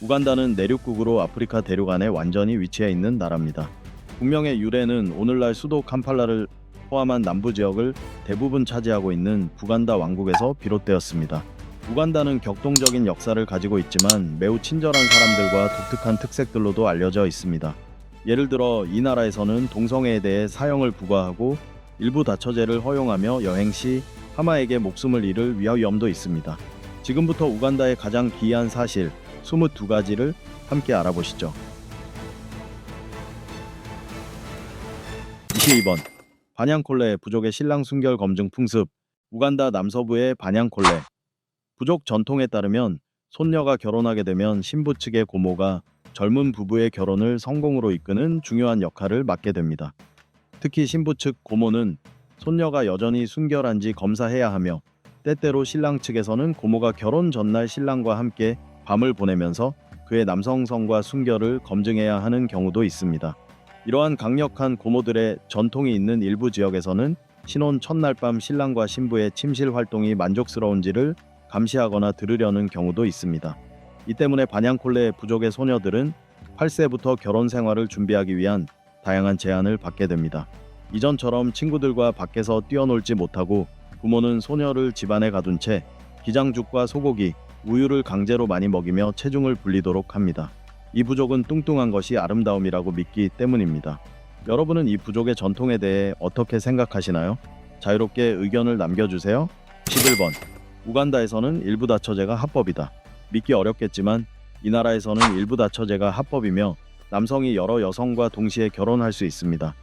우간다는 내륙국으로 아프리카 대륙 안에 완전히 위치해 있는 나라입니다. 국명의 유래는 오늘날 수도 캄팔라를 포함한 남부 지역을 대부분 차지하고 있는 부간다 왕국에서 비롯되었습니다. 우간다는 격동적인 역사를 가지고 있지만 매우 친절한 사람들과 독특한 특색들로도 알려져 있습니다. 예를 들어 이 나라에서는 동성애에 대해 사형을 부과하고 일부 다처제를 허용하며 여행 시 하마에게 목숨을 잃을 위험도 있습니다. 지금부터 우간다의 가장 기이한 사실 22가지를 함께 알아보시죠. 22번 반양콜레 부족의 신랑 순결 검증 풍습 우간다 남서부의 반양콜레 부족 전통에 따르면 손녀가 결혼하게 되면 신부 측의 고모가 젊은 부부의 결혼을 성공으로 이끄는 중요한 역할을 맡게 됩니다. 특히 신부 측 고모는 손녀가 여전히 순결한지 검사해야 하며 때때로 신랑 측에서는 고모가 결혼 전날 신랑과 함께 밤을 보내면서 그의 남성성과 순결을 검증해야 하는 경우도 있습니다. 이러한 강력한 고모들의 전통이 있는 일부 지역에서는 신혼 첫날 밤 신랑과 신부의 침실 활동이 만족스러운지를 감시하거나 들으려는 경우도 있습니다. 이 때문에 반양콜레 부족의 소녀들은 8세부터 결혼 생활을 준비하기 위한 다양한 제한을 받게 됩니다. 이전처럼 친구들과 밖에서 뛰어놀지 못하고 부모는 소녀를 집안에 가둔 채 기장죽과 소고기, 우유를 강제로 많이 먹이며 체중을 불리도록 합니다. 이 부족은 뚱뚱한 것이 아름다움이라고 믿기 때문입니다. 여러분은 이 부족의 전통에 대해 어떻게 생각하시나요? 자유롭게 의견을 남겨주세요. 11번 우간다에서는 일부 다처제가 합법이다. 믿기 어렵겠지만 이 나라에서는 일부 다처제가 합법이며 남성이 여러 여성과 동시에 결혼할 수 있습니다.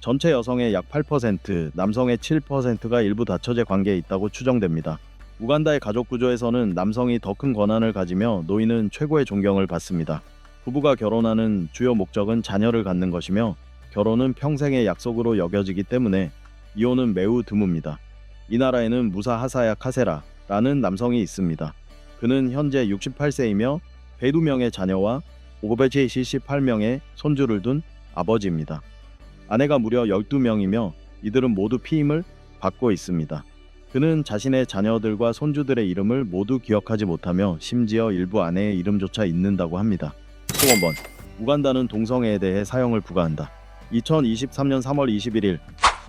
전체 여성의 약 8%, 남성의 7%가 일부 다처제 관계에 있다고 추정됩니다. 우간다의 가족 구조에서는 남성이 더 큰 권한을 가지며 노인은 최고의 존경을 받습니다. 부부가 결혼하는 주요 목적은 자녀를 갖는 것이며 결혼은 평생의 약속으로 여겨지기 때문에 이혼은 매우 드뭅니다. 이 나라에는 무사 하사야 카세라라는 남성이 있습니다. 그는 현재 68세이며 102명의 자녀와 578명의 손주를 둔 아버지입니다. 아내가 무려 12명이며 이들은 모두 피임을 받고 있습니다. 그는 자신의 자녀들과 손주들의 이름을 모두 기억하지 못하며 심지어 일부 아내의 이름조차 잊는다고 합니다. 15번 우간다는 동성애에 대해 사형을 부과한다. 2023년 3월 21일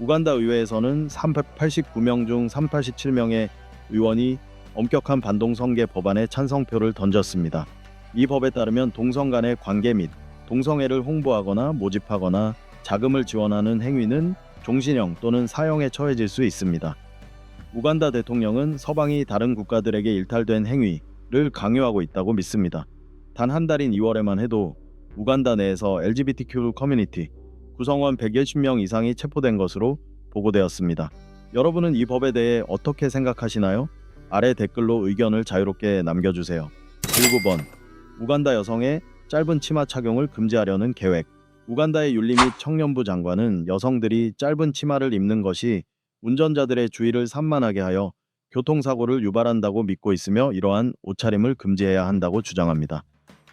우간다 의회에서는 389명 중 387명의 의원이 엄격한 반동성계 법안에 찬성표를 던졌습니다. 이 법에 따르면 동성 간의 관계 및 동성애를 홍보하거나 모집하거나 자금을 지원하는 행위는 종신형 또는 사형에 처해질 수 있습니다. 우간다 대통령은 서방이 다른 국가들에게 일탈된 행위를 강요하고 있다고 믿습니다. 단 한 달인 2월에만 해도 우간다 내에서 LGBTQ 커뮤니티 구성원 110명 이상이 체포된 것으로 보고되었습니다. 여러분은 이 법에 대해 어떻게 생각하시나요? 아래 댓글로 의견을 자유롭게 남겨주세요. 19번 우간다 여성의 짧은 치마 착용을 금지하려는 계획 우간다의 윤리 및 청년부 장관은 여성들이 짧은 치마를 입는 것이 운전자들의 주의를 산만하게 하여 교통사고를 유발한다고 믿고 있으며 이러한 옷차림을 금지해야 한다고 주장합니다.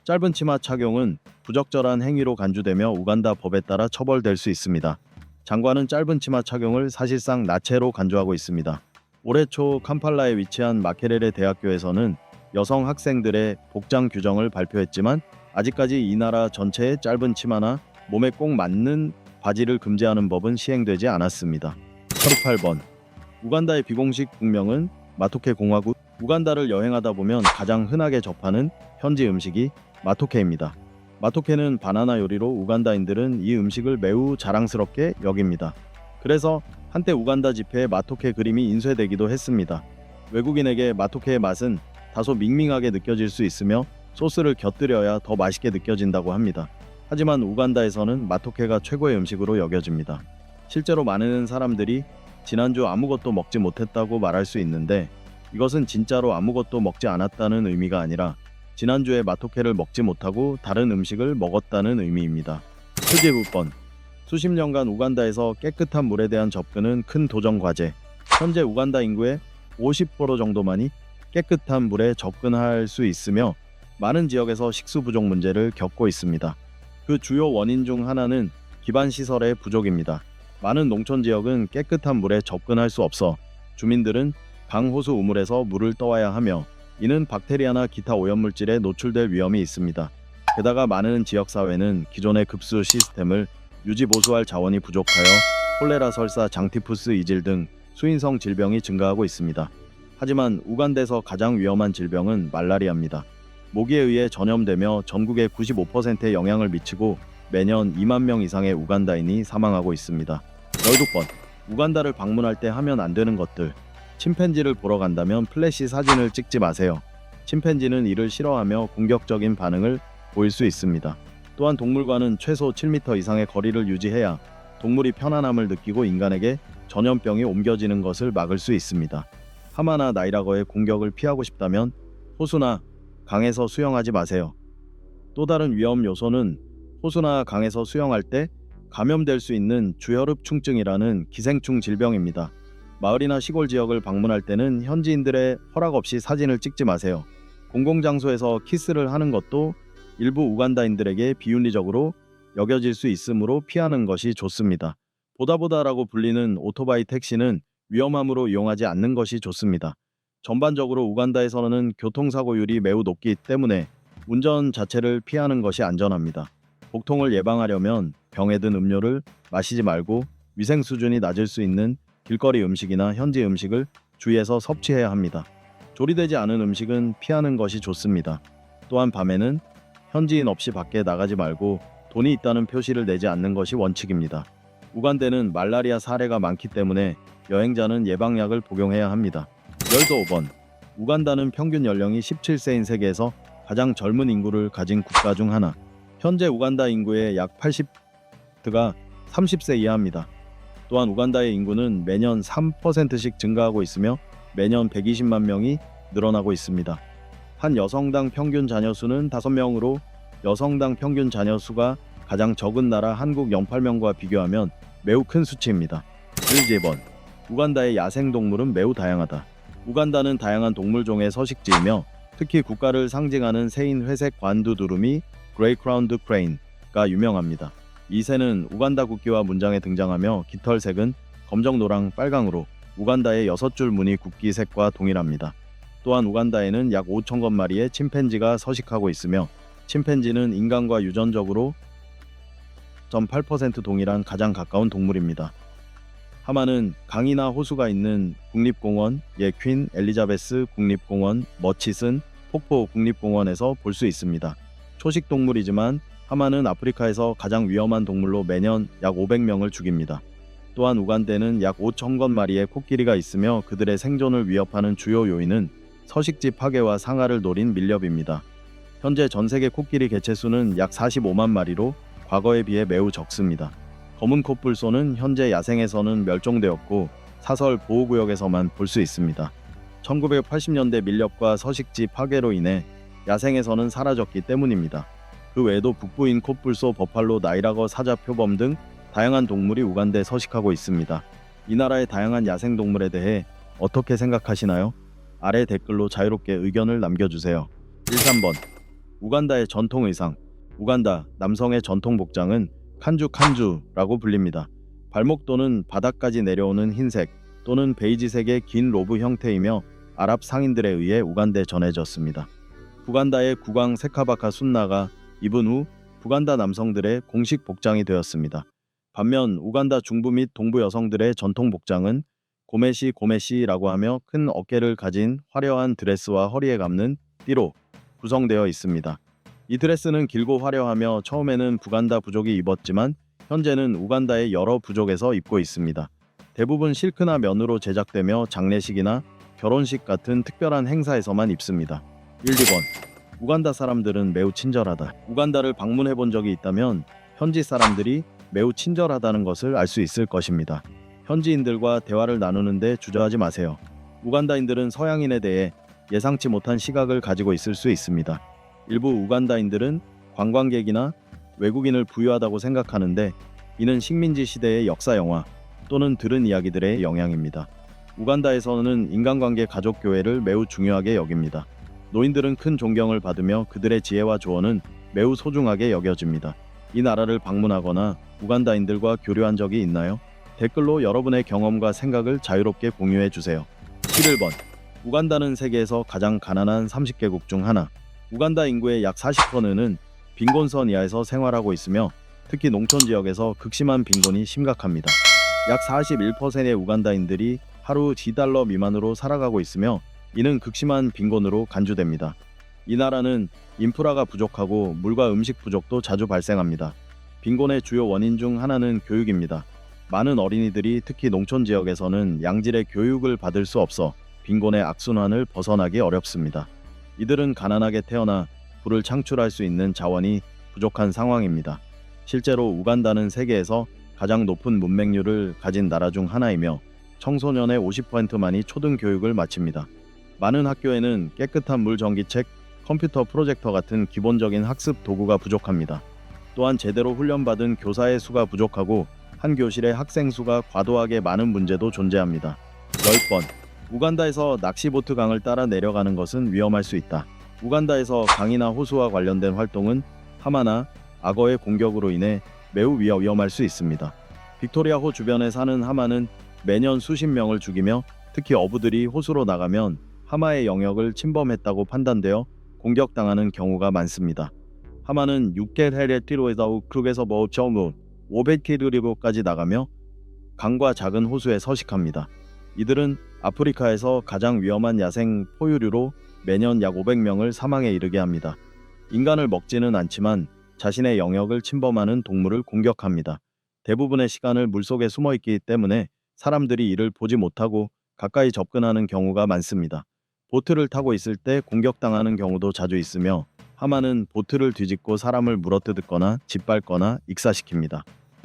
짧은 치마 착용은 부적절한 행위로 간주되며 우간다 법에 따라 처벌될 수 있습니다. 장관은 짧은 치마 착용을 사실상 나체로 간주하고 있습니다. 올해 초 캄팔라에 위치한 마케레레 대학교에서는 여성 학생들의 복장 규정을 발표했지만 아직까지 이 나라 전체의 짧은 치마나 몸에 꼭 맞는 바지를 금지하는 법은 시행되지 않았습니다. 38번 우간다의 비공식 국명은 마토케 공화국 우간다를 여행하다 보면 가장 흔하게 접하는 현지 음식이 마토케입니다. 마토케는 바나나 요리로 우간다인들은 이 음식을 매우 자랑스럽게 여깁니다. 그래서 한때 우간다 지폐에 마토케 그림이 인쇄되기도 했습니다. 외국인에게 마토케의 맛은 다소 밍밍하게 느껴질 수 있으며 소스를 곁들여야 더 맛있게 느껴진다고 합니다. 하지만 우간다에서는 마토케가 최고의 음식으로 여겨집니다. 실제로 많은 사람들이 지난주 아무것도 먹지 못했다고 말할 수 있는데 이것은 진짜로 아무것도 먹지 않았다는 의미가 아니라 지난주에 마토케를 먹지 못하고 다른 음식을 먹었다는 의미입니다. 표제부번 수십 년간 우간다에서 깨끗한 물에 대한 접근은 큰 도전 과제. 현재 우간다 인구의 50% 정도만이 깨끗한 물에 접근할 수 있으며 많은 지역에서 식수 부족 문제를 겪고 있습니다. 그 주요 원인 중 하나는 기반 시설의 부족입니다. 많은 농촌 지역은 깨끗한 물에 접근할 수 없어 주민들은 강, 호수, 우물에서 물을 떠와야 하며 이는 박테리아나 기타 오염물질에 노출될 위험이 있습니다. 게다가 많은 지역 사회는 기존의 급수 시스템을 유지 보수할 자원이 부족하여 콜레라 설사, 장티푸스 이질 등 수인성 질병이 증가하고 있습니다. 하지만 우간다에서 가장 위험한 질병은 말라리아입니다. 모기에 의해 전염되며 전국의 95%에 영향을 미치고 매년 2만 명 이상의 우간다인이 사망하고 있습니다. 12번 우간다를 방문할 때 하면 안 되는 것들 침팬지를 보러 간다면 플래시 사진을 찍지 마세요. 침팬지는 이를 싫어하며 공격적인 반응을 보일 수 있습니다. 또한 동물과는 최소 7m 이상의 거리를 유지해야 동물이 편안함을 느끼고 인간에게 전염병이 옮겨지는 것을 막을 수 있습니다. 하마나 나이라거의 공격을 피하고 싶다면 호수나 강에서 수영하지 마세요. 또 다른 위험 요소는 호수나 강에서 수영할 때 감염될 수 있는 주혈흡충증이라는 기생충 질병입니다. 마을이나 시골 지역을 방문할 때는 현지인들의 허락 없이 사진을 찍지 마세요. 공공장소에서 키스를 하는 것도 일부 우간다인들에게 비윤리적으로 여겨질 수 있으므로 피하는 것이 좋습니다. 보다보다라고 불리는 오토바이 택시는 위험함으로 이용하지 않는 것이 좋습니다. 전반적으로 우간다에서는 교통사고율이 매우 높기 때문에 운전 자체를 피하는 것이 안전합니다. 복통을 예방하려면 병에 든 음료를 마시지 말고 위생 수준이 낮을 수 있는 길거리 음식이나 현지 음식을 주의해서 섭취해야 합니다. 조리되지 않은 음식은 피하는 것이 좋습니다. 또한 밤에는 현지인 없이 밖에 나가지 말고 돈이 있다는 표시를 내지 않는 것이 원칙입니다. 우간대는 말라리아 사례가 많기 때문에 여행자는 예방약을 복용해야 합니다. 15번 우간다는 평균 연령이 17세인 세계에서 가장 젊은 인구를 가진 국가 중 하나. 현재 우간다 인구의 약 80%가 30세 이하입니다. 또한 우간다의 인구는 매년 3%씩 증가하고 있으며 매년 120만 명이 늘어나고 있습니다. 한 여성당 평균 자녀 수는 5명으로 여성당 평균 자녀 수가 가장 적은 나라 한국 08명과 비교하면 매우 큰 수치입니다. 1번 우간다의 야생 동물은 매우 다양하다. 우간다는 다양한 동물종의 서식지이며 특히 국가를 상징하는 새인 회색 관두두루미 그레이 크라운드 크레인가 유명합니다. 이 새는 우간다 국기와 문장에 등장하며 깃털색은 검정, 노랑, 빨강으로 우간다의 여섯 줄 무늬 국기색과 동일합니다. 또한 우간다에는 약 5천 건 마리의 침팬지가 서식하고 있으며 침팬지는 인간과 유전적으로 0.8% 동일한 가장 가까운 동물입니다. 하마는 강이나 호수가 있는 국립공원, 예퀸 엘리자베스 국립공원, 머치슨 폭포 국립공원에서 볼 수 있습니다. 초식 동물이지만 하마는 아프리카에서 가장 위험한 동물로 매년 약 500명을 죽입니다. 또한 우간대는 약 5천 건 마리의 코끼리가 있으며 그들의 생존을 위협하는 주요 요인은 서식지 파괴와 상하를 노린 밀렵입니다. 현재 전 세계 코끼리 개체 수는 약 45만 마리로 과거에 비해 매우 적습니다. 검은 코뿔소는 현재 야생에서는 멸종되었고 사설 보호구역에서만 볼 수 있습니다. 1980년대 밀렵과 서식지 파괴로 인해 야생에서는 사라졌기 때문입니다. 그 외에도 북부인 코뿔소, 버팔로, 나이라거, 사자, 표범 등 다양한 동물이 우간다에 서식하고 있습니다. 이 나라의 다양한 야생 동물에 대해 어떻게 생각하시나요? 아래 댓글로 자유롭게 의견을 남겨주세요. 1, 3번 우간다의 전통 의상 우간다 남성의 전통 복장은 칸주 칸주라고 불립니다. 발목 또는 바닥까지 내려오는 흰색 또는 베이지색의 긴 로브 형태이며 아랍 상인들에 의해 우간다에 전해졌습니다. 부간다의 국왕 세카바카 순나가 입은 후 부간다 남성들의 공식 복장이 되었습니다. 반면 우간다 중부 및 동부 여성들의 전통 복장은 고메시 고메시라고 하며 큰 어깨를 가진 화려한 드레스와 허리에 감는 띠로 구성되어 있습니다. 이 드레스는 길고 화려하며 처음에는 부간다 부족이 입었지만 현재는 우간다의 여러 부족에서 입고 있습니다. 대부분 실크나 면으로 제작되며 장례식이나 결혼식 같은 특별한 행사에서만 입습니다. 1, 2번 우간다 사람들은 매우 친절하다. 우간다를 방문해 본 적이 있다면 현지 사람들이 매우 친절하다는 것을 알 수 있을 것입니다. 현지인들과 대화를 나누는데 주저하지 마세요. 우간다인들은 서양인에 대해 예상치 못한 시각을 가지고 있을 수 있습니다. 일부 우간다인들은 관광객이나 외국인을 부유하다고 생각하는데 이는 식민지 시대의 역사 영화 또는 들은 이야기들의 영향입니다. 우간다에서는 인간관계 가족 교회를 매우 중요하게 여깁니다. 노인들은 큰 존경을 받으며 그들의 지혜와 조언은 매우 소중하게 여겨집니다. 이 나라를 방문하거나 우간다인들과 교류한 적이 있나요? 댓글로 여러분의 경험과 생각을 자유롭게 공유해 주세요. 11번 우간다는 세계에서 가장 가난한 30개국 중 하나. 우간다 인구의 약 40%는 빈곤선 이하에서 생활하고 있으며 특히 농촌 지역에서 극심한 빈곤이 심각합니다. 약 41%의 우간다인들이 하루 2달러 미만으로 살아가고 있으며 이는 극심한 빈곤으로 간주됩니다. 이 나라는 인프라가 부족하고 물과 음식 부족도 자주 발생합니다. 빈곤의 주요 원인 중 하나는 교육입니다. 많은 어린이들이 특히 농촌 지역에서는 양질의 교육을 받을 수 없어 빈곤의 악순환을 벗어나기 어렵습니다. 이들은 가난하게 태어나 불을 창출할 수 있는 자원이 부족한 상황입니다. 실제로 우간다는 세계에서 가장 높은 문맹률을 가진 나라 중 하나이며 청소년의 50%만이 초등 교육을 마칩니다. 많은 학교에는 깨끗한 물 전기책, 컴퓨터 프로젝터 같은 기본적인 학습 도구가 부족합니다. 또한 제대로 훈련받은 교사의 수가 부족하고 한 교실에 학생 수가 과도하게 많은 문제도 존재합니다. 10번. 우간다에서 낚시보트 강을 따라 내려가는 것은 위험할 수 있다. 우간다에서 강이나 호수와 관련된 활동은 하마나 악어의 공격으로 인해 매우 위험- 위험할 수 있습니다. 빅토리아호 주변에 사는 하마는 매년 수십 명을 죽이며 특히 어부들이 호수로 나가면 하마의 영역을 침범했다고 판단되어 공격당하는 경우가 많습니다. 하마는 6개월에 띠로에다우 크룩에서 뭐 정우 500km까지 나가며 강과 작은 호수에 서식합니다. 이들은 아프리카에서 가장 위험한 야생 포유류로 매년 약 500명을 사망에 이르게 합니다. 인간을 먹지는 않지만 자신의 영역을 침범하는 동물을 공격합니다. 대부분의 시간을 물속에 숨어 있기 때문에 사람들이 이를 보지 못하고 가까이 접근하는 경우가 많습니다. 보트를 타고 있을 때 공격당하는 경우도 자주 있으며 하마는 보트를 뒤집고 사람을 물어뜯거나 짓밟거나 익사시킵니다.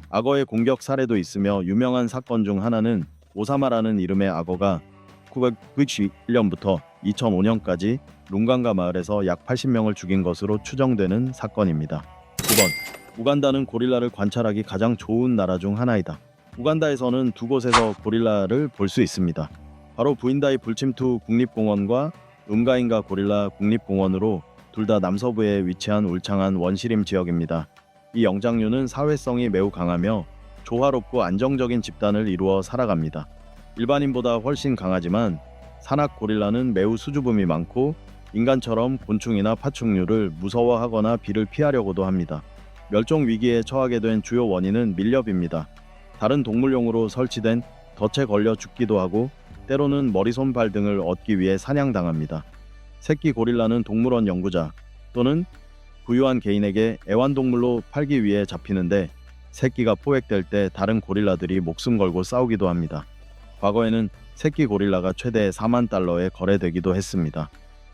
악어의 공격 사례도 있으며 유명한 사건 중 하나는 오사마라는 이름의 악어가 991년부터 2005년까지 룽강가 마을에서 약 80명을 죽인 것으로 추정되는 사건입니다. 9번 우간다는 고릴라를 관찰하기 가장 좋은 나라 중 하나이다. 우간다에서는 두 곳에서 고릴라를 볼 수 있습니다. 바로 부인다이 불침투 국립공원과 음가인가 고릴라 국립공원으로 둘 다 남서부에 위치한 울창한 원시림 지역입니다. 이 영장류는 사회성이 매우 강하며 조화롭고 안정적인 집단을 이루어 살아갑니다. 일반인보다 훨씬 강하지만 산악 고릴라는 매우 수줍음이 많고 인간처럼 곤충이나 파충류를 무서워하거나 비를 피하려고도 합니다. 멸종 위기에 처하게 된 주요 원인은 밀렵입니다. 다른 동물용으로 설치된 덫에 걸려 죽기도 하고 때로는 머리 손 발 등을 얻기 위해 사냥당합니다. 새끼 고릴라는 동물원 연구자 또는 부유한 개인에게 애완동물로 팔기 위해 잡히는데 새끼가 포획될 때 다른 고릴라들이 목숨 걸고 싸우기도 합니다. 과거에는 새끼 고릴라가 최대 4만 달러에 거래되기도 했습니다.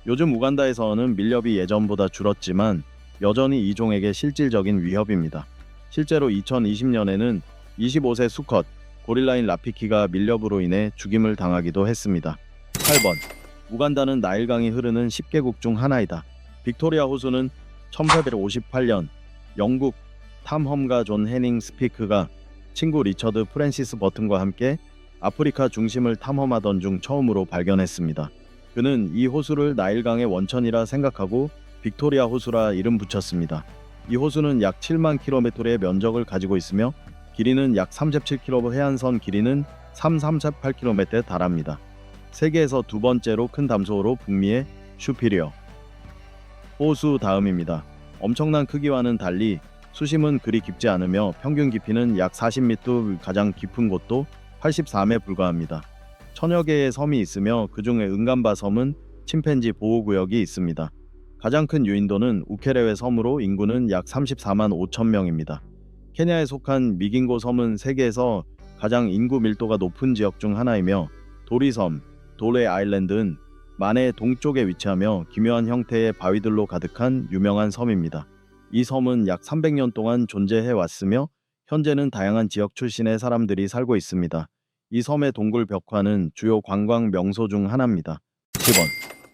요즘 우간다에서는 밀렵이 예전보다 줄었지만 여전히 이 종에게 실질적인 위협입니다. 실제로 2020년에는 25세 수컷 고릴라인 라피키가 밀렵으로 인해 죽임을 당하기도 했습니다. 8번 우간다는 나일강이 흐르는 10개국 중 하나이다. 빅토리아 호수는 1858년 영국 탐험가 존 해닝 스피크가 친구 리처드 프랜시스 버튼과 함께 아프리카 중심을 탐험하던 중 처음으로 발견했습니다. 그는 이 호수를 나일강의 원천이라 생각하고 빅토리아 호수라 이름 붙였습니다. 이 호수는 약 7만 킬로미터의 면적을 가지고 있으며 길이는 약 37km, 해안선 길이는 338km에 달합니다. 세계에서 두 번째로 큰 담소호로 북미의 슈피리어 호수 다음입니다. 엄청난 크기와는 달리 수심은 그리 깊지 않으며 평균 깊이는 약 40m, 가장 깊은 곳도 84m에 불과합니다. 천여 개의 섬이 있으며 그 중에 은감바 섬은 침팬지 보호구역이 있습니다. 가장 큰 유인도는 우케레웨 섬으로 인구는 약 34만 5천 명입니다. 케냐에 속한 미긴고 섬은 세계에서 가장 인구 밀도가 높은 지역 중 하나이며 도리섬, 도레 아일랜드는 만해 동쪽에 위치하며 기묘한 형태의 바위들로 가득한 유명한 섬입니다. 이 섬은 약 300년 동안 존재해 왔으며 현재는 다양한 지역 출신의 사람들이 살고 있습니다. 이 섬의 동굴 벽화는 주요 관광 명소 중 하나입니다. 10번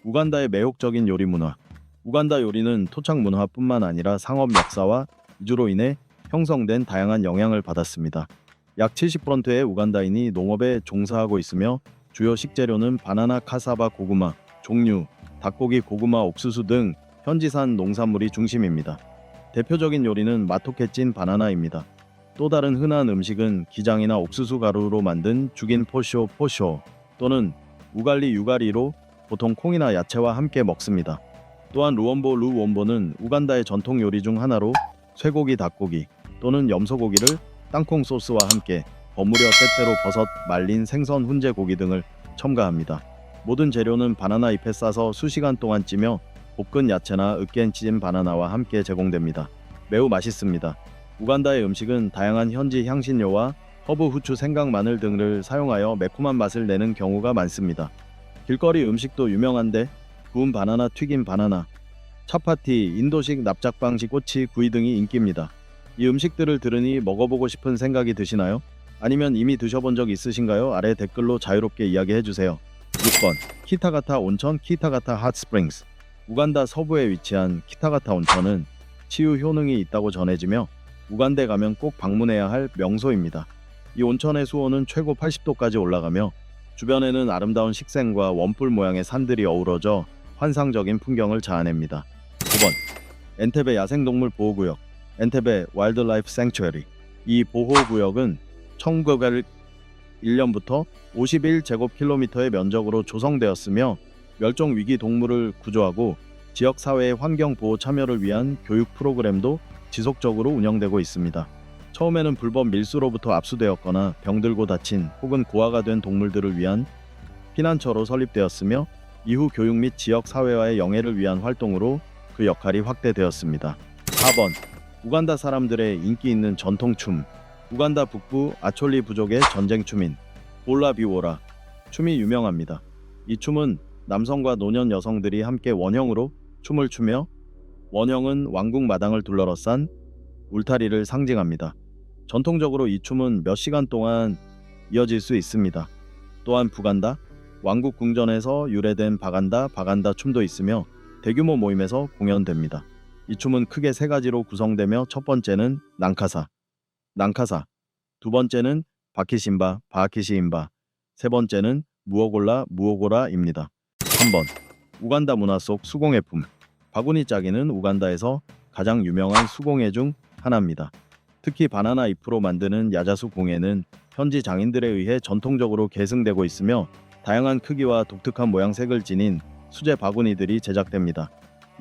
우간다의 매혹적인 요리 문화 우간다 요리는 토착 문화뿐만 아니라 상업 역사와 이주로 인해 형성된 다양한 영향을 받았습니다. 약 70%의 우간다인이 농업에 종사하고 있으며 주요 식재료는 바나나, 카사바, 고구마, 종류, 닭고기, 고구마, 옥수수 등 현지산 농산물이 중심입니다. 대표적인 요리는 마토케 찐 바나나입니다. 또 다른 흔한 음식은 기장이나 옥수수 가루로 만든 죽인 포쇼 포쇼 또는 우갈리 유가리로 보통 콩이나 야채와 함께 먹습니다. 또한 루원보 루원보는 우간다의 전통 요리 중 하나로 쇠고기, 닭고기 또는 염소고기를 땅콩 소스와 함께 버무려 때때로 버섯, 말린 생선, 훈제 고기 등을 첨가합니다. 모든 재료는 바나나 잎에 싸서 수시간 동안 찌며 볶은 야채나 으깬 찐 바나나와 함께 제공됩니다. 매우 맛있습니다. 우간다의 음식은 다양한 현지 향신료와 허브, 후추, 생강, 마늘 등을 사용하여 매콤한 맛을 내는 경우가 많습니다. 길거리 음식도 유명한데 구운 바나나, 튀긴 바나나, 차파티, 인도식 납작방식 꼬치, 구이 등이 인기입니다. 이 음식들을 들으니 먹어보고 싶은 생각이 드시나요? 아니면 이미 드셔본 적 있으신가요? 아래 댓글로 자유롭게 이야기해 주세요. 6번 키타가타 온천 키타가타 핫스프링스 우간다 서부에 위치한 키타가타 온천은 치유 효능이 있다고 전해지며 우간다에 가면 꼭 방문해야 할 명소입니다. 이 온천의 수온은 최고 80도까지 올라가며 주변에는 아름다운 식생과 원뿔 모양의 산들이 어우러져 환상적인 풍경을 자아냅니다. 9번 엔테베 야생동물 보호구역 엔테베 와일드라이프 생츄어리 이 보호구역은 1901년부터 51제곱킬로미터의 면적으로 조성되었으며 멸종 위기 동물을 구조하고 지역 사회의 환경 보호 참여를 위한 교육 프로그램도 지속적으로 운영되고 있습니다. 처음에는 불법 밀수로부터 압수되었거나 병들고 다친 혹은 고아가 된 동물들을 위한 피난처로 설립되었으며 이후 교육 및 지역 사회와의 영해를 위한 활동으로 그 역할이 확대되었습니다. 4번 우간다 사람들의 인기 있는 전통춤 우간다 북부 아촐리 부족의 전쟁 춤인 볼라비오라 춤이 유명합니다. 이 춤은 남성과 노년 여성들이 함께 원형으로 춤을 추며 원형은 왕궁 마당을 둘러싼 울타리를 상징합니다. 전통적으로 이 춤은 몇 시간 동안 이어질 수 있습니다. 또한 부간다, 왕국 궁전에서 유래된 바간다, 바간다 춤도 있으며 대규모 모임에서 공연됩니다. 이 춤은 크게 세 가지로 구성되며 첫 번째는 난카사, 난카사, 두 번째는 바키신바, 바키시인바, 세 번째는 무어골라, 무어고라입니다. 3번 우간다 문화 속 수공예품 바구니 짜기는 우간다에서 가장 유명한 수공예 중 하나입니다. 특히 바나나 잎으로 만드는 야자수 공예는 현지 장인들에 의해 전통적으로 계승되고 있으며 다양한 크기와 독특한 모양색을 지닌 수제 바구니들이 제작됩니다.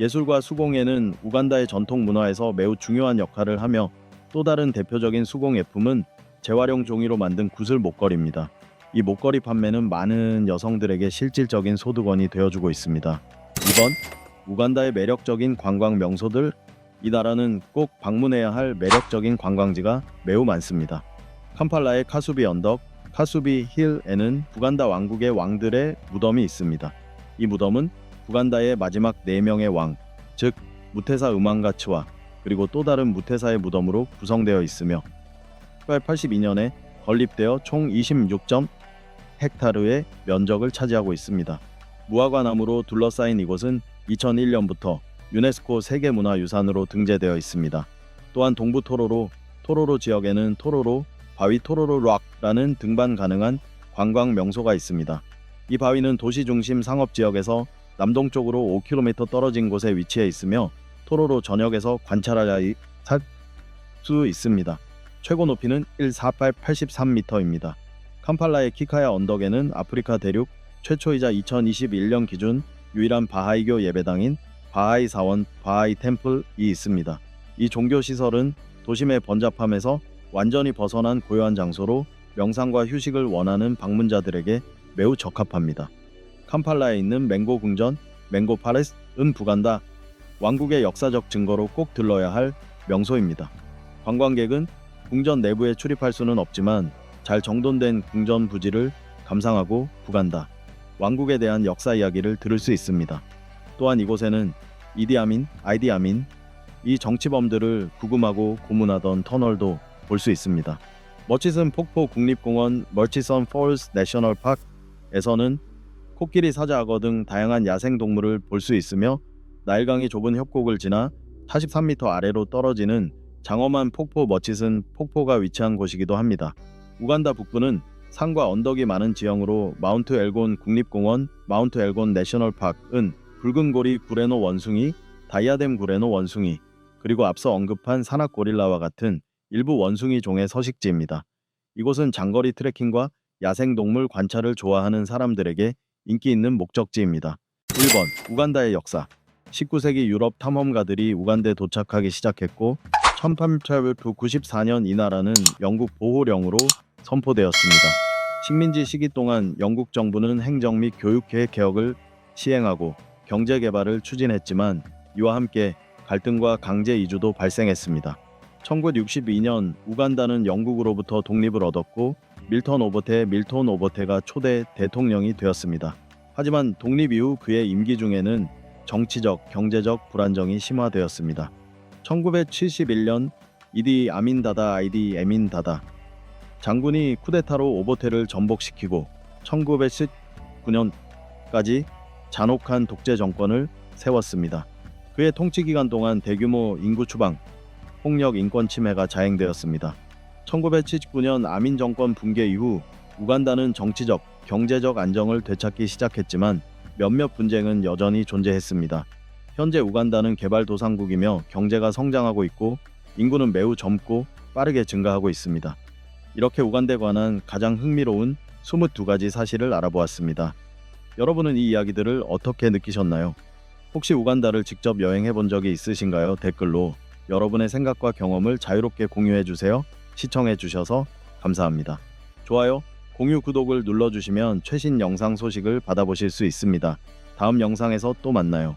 예술과 수공예는 우간다의 전통 문화에서 매우 중요한 역할을 하며 또 다른 대표적인 수공예품은 재활용 종이로 만든 구슬 목걸이입니다. 이 목걸이 판매는 많은 여성들에게 실질적인 소득원이 되어주고 있습니다. 2번 우간다의 매력적인 관광 명소들 이 나라는 꼭 방문해야 할 매력적인 관광지가 매우 많습니다. 캄팔라의 카수비 언덕, 카수비 힐에는 부간다 왕국의 왕들의 무덤이 있습니다. 이 무덤은 부간다의 마지막 4명의 왕, 즉 무테사 음왕가츠와 그리고 또 다른 무테사의 무덤으로 구성되어 있으며 1882년에 건립되어 총 26점 헥타르의 면적을 차지하고 있습니다. 무화과 나무로 둘러싸인 이곳은 2001년부터 유네스코 세계문화유산으로 등재되어 있습니다. 또한 동부 토로로, 토로로 지역에는 토로로, 바위 토로로 락라는 등반 가능한 관광 명소가 있습니다. 이 바위는 도시 중심 상업 지역에서 남동쪽으로 5km 떨어진 곳에 위치해 있으며 토로로 전역에서 관찰할 수 있습니다. 최고 높이는 14883m입니다. 캄팔라의 키카야 언덕에는 아프리카 대륙 최초이자 2021년 기준 유일한 바하이교 예배당인 바하이 사원 바하이 템플이 있습니다. 이 종교 시설은 도심의 번잡함에서 완전히 벗어난 고요한 장소로 명상과 휴식을 원하는 방문자들에게 매우 적합합니다. 캄팔라에 있는 맹고 궁전, 맹고 파레스은 부간다 왕국의 역사적 증거로 꼭 들러야 할 명소입니다. 관광객은 궁전 내부에 출입할 수는 없지만 잘 정돈된 궁전 부지를 감상하고 부간다 왕국에 대한 역사 이야기를 들을 수 있습니다. 또한 이곳에는 이디아민, 아이디아민 이 정치범들을 구금하고 고문하던 터널도 볼 수 있습니다. 머치슨 폭포 국립공원 멀치선 폴스 내셔널 파크에서는 코끼리, 사자, 악어 등 다양한 야생 동물을 볼 수 있으며 나일강이 좁은 협곡을 지나 43m 아래로 떨어지는 장엄한 폭포 머치슨 폭포가 위치한 곳이기도 합니다. 우간다 북부는 산과 언덕이 많은 지형으로 마운트 엘곤 국립공원, 마운트 엘곤 내셔널파크은 붉은 고리 구레노 원숭이, 다이아뎀 구레노 원숭이, 그리고 앞서 언급한 산악 고릴라와 같은 일부 원숭이 종의 서식지입니다. 이곳은 장거리 트레킹과 야생 동물 관찰을 좋아하는 사람들에게 인기 있는 목적지입니다. 1번 우간다의 역사 19세기 유럽 탐험가들이 우간다에 도착하기 시작했고 1894년 이 나라는 영국 보호령으로 선포되었습니다. 식민지 시기 동안 영국 정부는 행정 및 교육계 개혁을 시행하고 경제 개발을 추진했지만 이와 함께 갈등과 강제 이주도 발생했습니다. 1962년 우간다는 영국으로부터 독립을 얻었고 밀턴 오버테 밀턴 오버테가 초대 대통령이 되었습니다. 하지만 독립 이후 그의 임기 중에는 정치적, 경제적 불안정이 심화되었습니다. 1971년 이디 아민다다 아이디 에민다다 장군이 쿠데타로 오버테를 전복시키고 1919년까지 잔혹한 독재 정권을 세웠습니다. 그의 통치 기간 동안 대규모 인구 추방, 폭력 인권 침해가 자행되었습니다. 1979년 아민 정권 붕괴 이후 우간다는 정치적, 경제적 안정을 되찾기 시작했지만 몇몇 분쟁은 여전히 존재했습니다. 현재 우간다는 개발도상국이며 경제가 성장하고 있고 인구는 매우 젊고 빠르게 증가하고 있습니다. 이렇게 우간다에 관한 가장 흥미로운 22가지 사실을 알아보았습니다. 여러분은 이 이야기들을 어떻게 느끼셨나요? 혹시 우간다를 직접 여행해 본 적이 있으신가요? 댓글로 여러분의 생각과 경험을 자유롭게 공유해 주세요. 시청해 주셔서 감사합니다. 좋아요, 공유, 구독을 눌러주시면 최신 영상 소식을 받아보실 수 있습니다. 다음 영상에서 또 만나요.